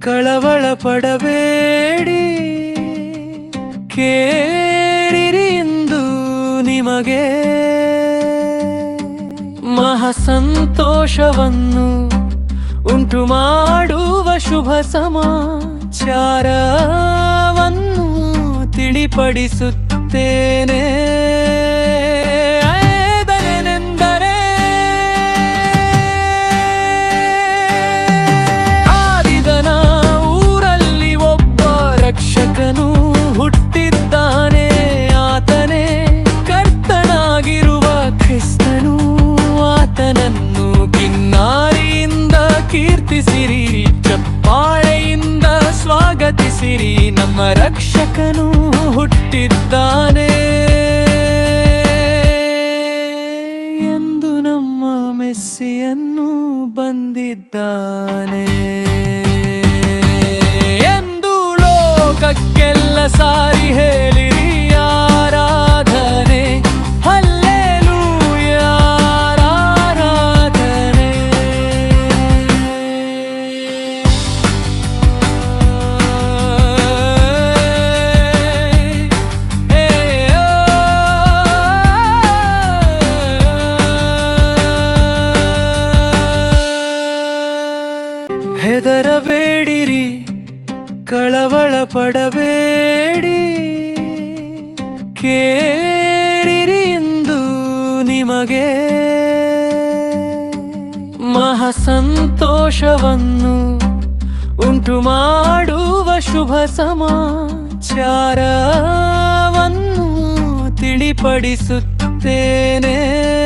ಕಳವಳ ಪಡಬೇಡಿ. ಕೇಳಿರಿ ಎಂದು ನಿಮಗೆ ಮಹಾಸಂತೋಷವನ್ನು ಉಂಟು ಮಾಡುವ ಶುಭ ಸಮಾಚಾರವನ್ನು ತಿಳಿಪಡಿಸುತ್ತೇನೆ. ಹುಟ್ಟಿದ್ದಾನೆ ಆತನೇ. ಕರ್ತನಾಗಿರುವ ಕ್ರಿಸ್ತನು ಆತನನ್ನು ಕಿನ್ನಾರಿಯಿಂದ ಕೀರ್ತಿಸಿರಿ. ಚಪ್ಪಾಳೆಯಿಂದ ಸ್ವಾಗತಿಸಿರಿ. ನಮ್ಮ ರಕ್ಷಕನು ಹುಟ್ಟಿದ್ದಾನೆ ಎಂದು ನಮ್ಮ ಮೆಸ್ಸಿಯನ್ನು ಬಂದಿದ್ದಾನೆ. sar ಕಳವಳ ಪಡಬೇಡಿ. ಕೇಳಿರಿ ಎಂದು ನಿಮಗೆ ಮಹಾ ಸಂತೋಷವನ್ನು ಉಂಟು ಮಾಡುವ ಶುಭ ಸಮಾಚಾರವನ್ನು ತಿಳಿಪಡಿಸುತ್ತೇನೆ.